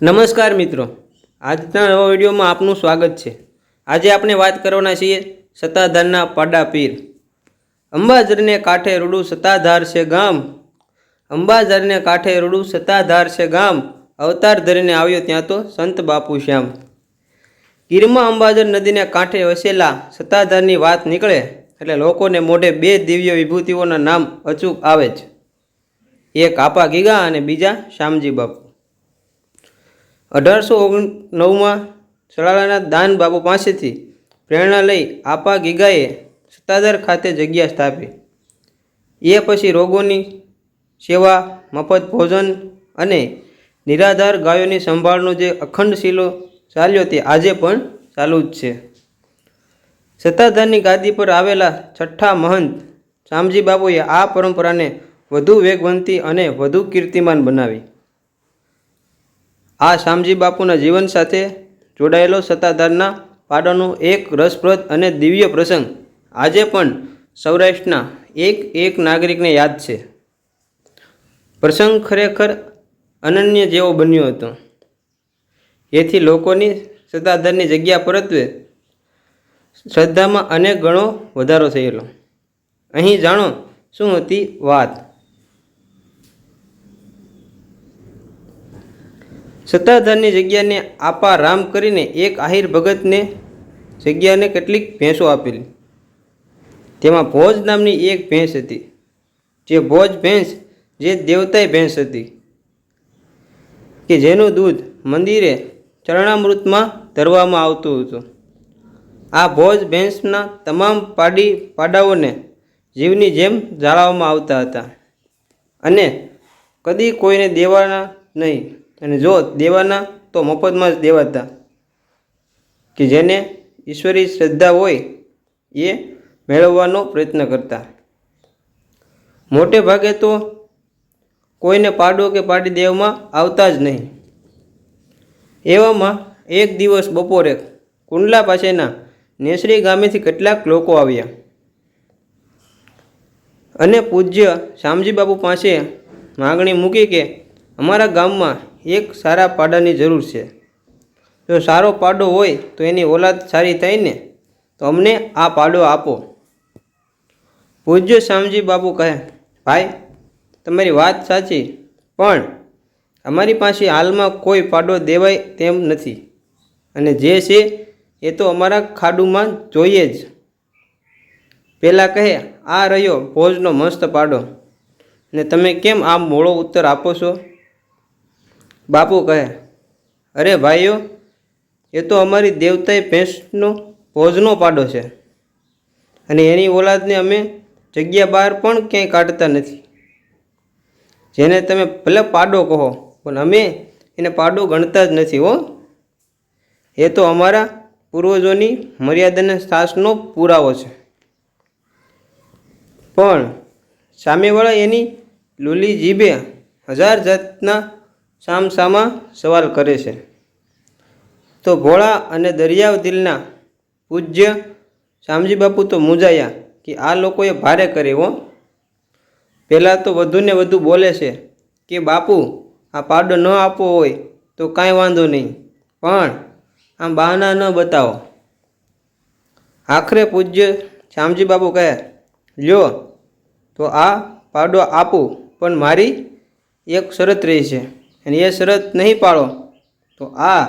નમસ્કાર મિત્રો. આજના નવા વિડીયોમાં આપનું સ્વાગત છે. આજે આપણે વાત કરવાના છીએ સત્તાધારના પાડા પીર. અંબાઝરને કાંઠે રૂડું સત્તાધાર છે ગામ. અંબાઝરને કાંઠે રૂડું સત્તાધાર છે ગામ. અવતાર ધરીને આવ્યો ત્યાં તો સંત બાપુ શ્યામ. ગીરમાં અંબાઝર નદીને કાંઠે વસેલા સત્તાધારની વાત નીકળે એટલે લોકોને મોઢે બે દિવ્ય વિભૂતિઓના નામ અચૂક આવે જ. એક આપા ગીગા અને બીજા શ્યામજી બાપુ. અઢારસો ઓગણ નવમાં સલાલાના દાન બાપુ પાસેથી પ્રેરણા લઈ આપા ગીગાએ સત્તાધાર ખાતે જગ્યા સ્થાપી. એ પછી રોગોની સેવા, મફત ભોજન અને નિરાધાર ગાયોની સંભાળનો જે અખંડ શીલો ચાલ્યો તે આજે પણ ચાલુ જ છે. સત્તાધારની ગાદી પર આવેલા છઠ્ઠા મહંત શામજી બાબુએ આ પરંપરાને વધુ વેગવંતી અને વધુ કીર્તિમાન બનાવી. આ શામજી બાપુના જીવન સાથે જોડાયેલો સત્તાધારના પાડાનો એક રસપ્રદ અને દિવ્ય પ્રસંગ. આજે પણ સૌરાષ્ટ્રના એક એક નાગરિકને યાદ છે. પ્રસંગ ખરેખર અનન્ય જેવો બન્યો હતો. એથી લોકોની સત્તાધારની જગ્યા પરત્વે શ્રદ્ધામાં અનેક ગણો વધારો થયેલો. અહીં જાણો શું હતી વાત. સત્તાધારની જગ્યાને આપા રામ કરીને એક આહિર ભગતને જગ્યાને કેટલીક ભેંસો આપેલી. તેમાં ભોજ નામની એક ભેંસ હતી. જે ભોજ ભેંસ, જે દેવતાય ભેંસ હતી. કે જેનું દૂધ મંદિરે ચરણામૃતમાં ધરવામાં આવતું હતું. આ ભોજ ભેંસના તમામ પાડી પાડાઓને જીવની જેમ જાળવવામાં આવતા હતા. અને કદી કોઈને દેવાના નહીં. અને જો દેવાના, તો મફતમાં જ દેવાતા. કે જેને ઈશ્વરી શ્રદ્ધા હોય, એ મેળવવાનો પ્રયત્ન કરતા. મોટે ભાગે તો કોઈને પાડો કે પાડી દેવામાં આવતા જ નહીં. એવામાં એક દિવસ બપોરે કુંડલા પાસેના નેસરી ગામેથી કેટલાક લોકો આવ્યા. અને પૂજ્ય શામજી બાપુ પાસે માગણી મૂકી કે, અમારા ગામમાં એક સારા પાડાની જરૂર છે. જો સારો પાડો હોય તો એની ઓલાદ સારી થાય ને? તો અમને આ પાડો આપો. પૂજ્ય શ્યામજી બાપુ કહે, ભાઈ, તમારી વાત સાચી, પણ અમારી પાસે હાલમાં કોઈ પાડો દેવાય તેમ નથી. અને જે છે એ તો અમારા ખાડુમાં જોઈએ જ. પહેલાં કહે, આ રહ્યો ભોજનો મસ્ત પાડો. ને તમે કેમ આમ મોળો ઉત્તર આપો છો? બાપુ કહે, અરે ભાઈઓ, એ તો અમારી દેવતાએ ભેંસનો ભોજનો પાડો છે અને એની ઓલાદને અમે જગ્યા બહાર પણ ક્યાંય કાઢતા નથી. જેને તમે ભલે પાડો કહો, પણ અમે એને પાડો ગણતા જ નથી હો. એ તો અમારા પૂર્વજોની મર્યાદાના સાસનો પુરાવો છે. પણ સામેવાળા એની લૂલી જીભે હજાર જાતના સામસામા સવાલ કરે છે. તો ભોળા અને દરિયાવ દિલના પૂજ્ય શામજી બાપુ તો મૂંઝાયા કે આ લોકોએ ભારે કરે હો. પહેલાં તો વધુને વધુ બોલે છે કે બાપુ, આ પાડો ન આપવો હોય તો કાંઈ વાંધો નહીં, પણ આમ બહાના ન બતાવો. આખરે પૂજ્ય શામજી બાપુ કહે, લ્યો, તો આ પાડો આપું, પણ મારી એક શરત રહી છે. અને એ શરત નહીં પાળો તો આ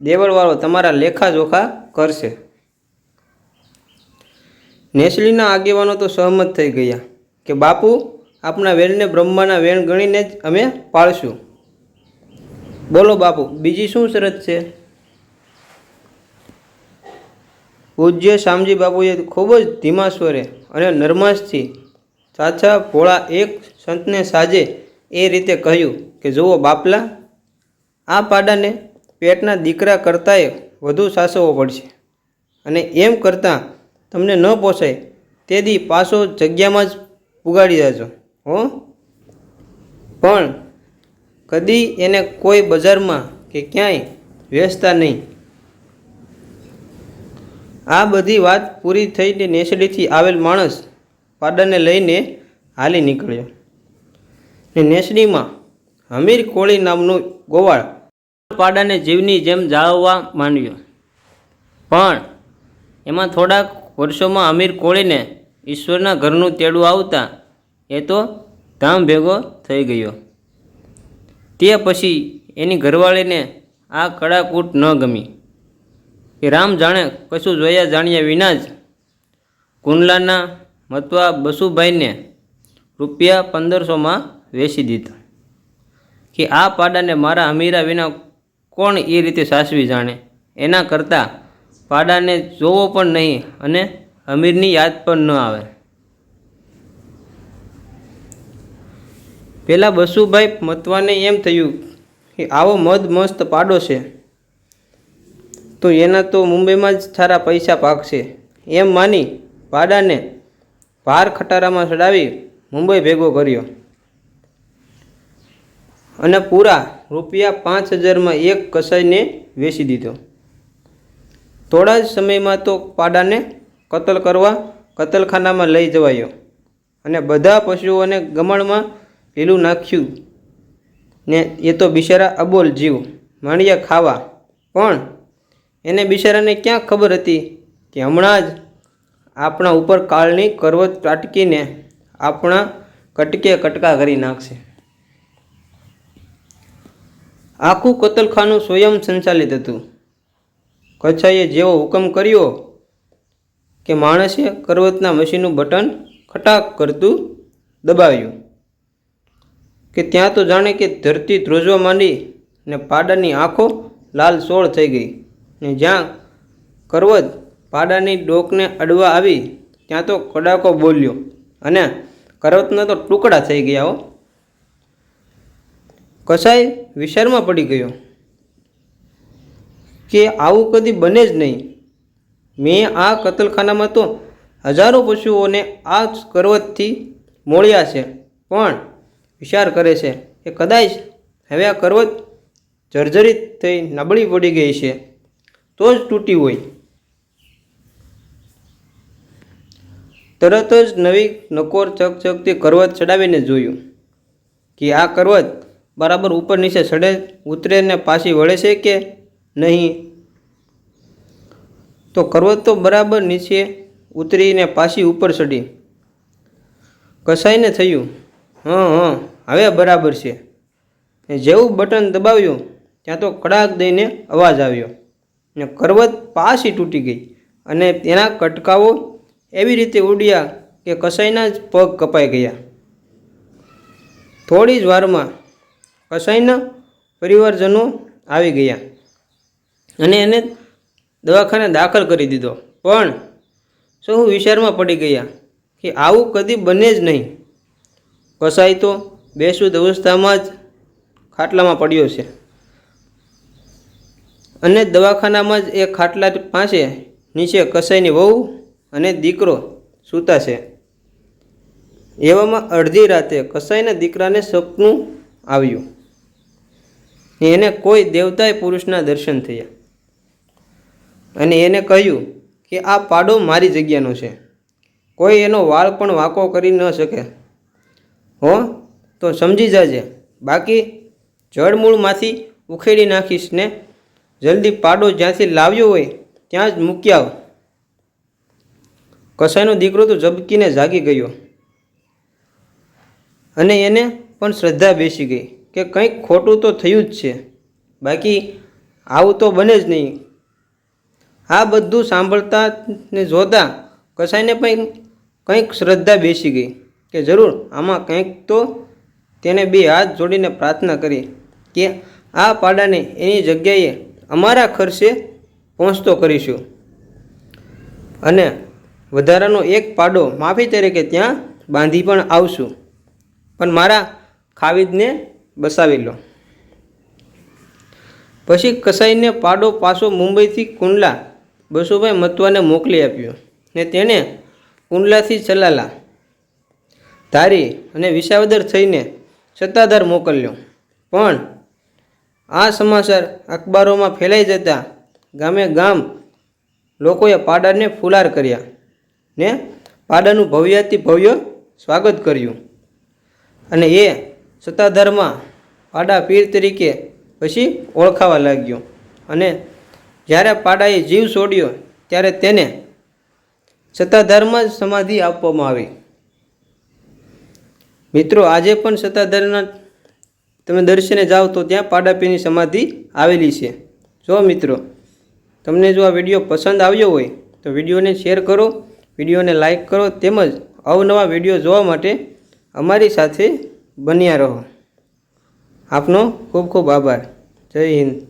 દેવળવાળો તમારા લેખા જોખા કરશે. નેસલીના આગેવાનો તો સહમત થઈ ગયા કે બાપુ આપણા વેણને બ્રહ્માના વેણ ગણીને જ અમે પાળશું. બોલો બાપુ, બીજી શું શરત છે? પૂજ્ય શામજી બાપુએ ખૂબ જ ધીમા સ્વરે અને નરમાશથી સાચા ભોળા એક સંતને સાજે એ રીતે કહ્યું કે, જુઓ બાપલા, આ પાડાને પેટના દીકરા કરતાંય વધુ સાસવો પડશે અને એમ કરતાં તમને ન પોસાય તેથી પાછો જગ્યામાં જ પુગાડી દેજો, હો. પણ કદી એને કોઈ બજારમાં કે ક્યાંય વેચતા નહીં. આ બધી વાત પૂરી થઈને નેસડીથી આવેલ માણસ પાડાને લઈને હાલી નીકળ્યો. ને નેસડીમાં હમીર કોળી નામનું ગોવાળ પાડાને જીવની જેમ જાળવવા માંડ્યો. પણ એમાં થોડાક વર્ષોમાં અમીર કોળીને ઈશ્વરના ઘરનું તેડું આવતા એ તો ધામ ભેગો થઈ ગયો. તે પછી એની ઘરવાળીને આ કડાકૂટ ન ગમી. કે રામ જાણે કશું જોયા જાણ્યા વિના જ કુંડલાના મતવા બસુભાઈને રૂપિયા પંદરસોમાં વેચી દીધો. કે આ પાડાને મારા અમીરા વિના કોણ એ રીતે સાસવી જાણે? એના કરતાં પાડાને જોવો પણ નહીં અને અમીરની યાદ પણ ન આવે. પહેલાં બસુભાઈ મતવાને એમ થયું કે આવો મદ મસ્ત પાડો છે. તો એના તો મુંબઈમાં જ સારા પૈસા પાકશે. એમ માની પાડાને ભાર ખટારામાં ચડાવી મુંબઈ ભેગો કર્યો. અને પૂરા રૂપિયા પાંચ હજારમાં એક કસાઈને વેચી દીધો. થોડા જ સમયમાં તો પાડાને કતલ કરવા કતલખાનામાં લઈ જવાયો અને બધા પશુઓને ગમણમાં લીલું નાખ્યું. ને એ તો બિચારા અબોલ જીવ, માણ્યા ખાવા. પણ એને બિચારાને ક્યાં ખબર હતી કે હમણાં જ આપણા ઉપર કાળની કરવત ત્રાટકીને આપણા કટકે કટકા કરી નાખશે. આખું કતલખાનું સ્વયં સંચાલિત હતું. કચ્છાએ જેવો હુકમ કર્યો કે માણસે કરવતના મશીનનું બટન ખટાક કરતું દબાવ્યું. કે ત્યાં તો જાણે કે ધરતી ધ્રોજવા માંડી ને પાડાની આંખો લાલ સોળ થઈ ગઈ ને જ્યાં કરવત પાડાની ડોકને અડવા આવી, ત્યાં તો કડાકો બોલ્યો. અને કરવતના તો ટુકડા થઈ ગયા હો. કસાઈ વિચારમાં પડી ગયો. કે આવું કદી બને જ નહીં. મેં આ કતલખાનામાં તો હજારો પશુઓને આ કરવતથી મોળ્યા છે. પણ વિચાર કરે છે કે કદાચ હવે આ કરવત જર્જરિત થઈ નબળી પડી ગઈ છે. તો જ તૂટી હોય. તરત જ નવી નકોર ચકચકતી કરવત ચડાવીને જોયું કે આ કરવત બરાબર ઉપર નીચે ચડે ઉતરે ને પાછી વળે છે કે નહીં? તો કરવત તો બરાબર નીચે ઉતરીને પાછી ઉપર ચડી કસાઈને થયું. હં હં, હવે બરાબર છે. જેવું બટન દબાવ્યું, ત્યાં તો કડાક દઈને અવાજ આવ્યો. ને કરવત પાછી તૂટી ગઈ. અને તેના કટકાઓ એવી રીતે ઉડ્યા કે કસાઈના જ પગ કપાઈ ગયા. થોડી જ વારમાં કસાઈના પરિવારજનો આવી ગયા અને એને દવાખાને દાખલ કરી દીધો. પણ સૌ વિચારમાં પડી ગયા કે આવું કદી બને જ નહીં. કસાઈ તો બેસુદ અવસ્થામાં જ ખાટલામાં પડ્યો છે. અને દવાખાનામાં જ એ ખાટલા પાસે નીચે કસાઈની વહુ અને દીકરો સૂતા છે. એવામાં અડધી રાતે કસાઈના દીકરાને સપનું આવ્યું. એને કોઈ દેવતાએ પુરુષના દર્શન થયા. અને એને કહ્યું કે આ પાડો મારી જગ્યાનો છે. કોઈ એનો વાળ પણ વાંકો કરી ન શકે. હો, તો સમજી જાજે. બાકી જળમૂળમાંથી ઉખેડી નાખીશ ને જલ્દી પાડો જ્યાંથી લાવ્યો હોય ત્યાં જ મૂક્યા કસાઈનો દીકરો તો ઝબકીને જાગી ગયો. અને એને પણ શ્રદ્ધા બેસી ગઈ. કે કંઈક ખોટું તો થયું જ છે. બાકી આવું તો બને જ નહીં. આ બધું સાંભળતા ને જોતા કસાઈને પણ કંઈક શ્રદ્ધા બેસી ગઈ કે જરૂર આમાં કંઈક તો તેને બે હાથ જોડીને પ્રાર્થના કરી કે આ પાડાને એની જગ્યાએ અમારા ખર્ચે પહોંચતો કરીશું. અને વધારાનો એક પાડો માફી તરીકે ત્યાં બાંધી પણ આવશું. પણ મારા ખાવિદને બસાવી લો. પછી કસાઈને પાડો પાછો મુંબઈથી કુંડલા. બસુભાઈ મતવાને મોકલી આપ્યો ને તેણે કુંડલાથી ચલાલા. ધારી અને વિસાવદર થઈને સત્તાધાર મોકલ્યો. પણ આ સમાચાર અખબારોમાં ફેલાઈ જતા ગામે ગામ લોકોએ પાડાને ફુલાર કર્યા ને પાડાનું ભવ્યાતિ ભવ્ય સ્વાગત કર્યું. અને એ સત્તાધારમાં પાડા પીર તરીકે પછી ઓળખાવા લાગ્યો. અને જ્યારે પાડાએ જીવ છોડ્યો, ત્યારે તેને સત્તાધારમાં જ સમાધિ આપવામાં આવી. મિત્રો, આજે પણ સત્તાધારના તમે દર્શને જાઓ તો ત્યાં પાડાપીની સમાધિ આવેલી છે. જો મિત્રો, તમને જો આ વીડિયો પસંદ આવ્યો હોય, તો વિડીયોને શેર કરો, વિડીયોને લાઈક કરો, તેમજ અવનવા વીડિયો જોવા માટે અમારી સાથે બન્યા રહો. આપનો ખૂબ ખૂબ આભાર. જય હિન્દ.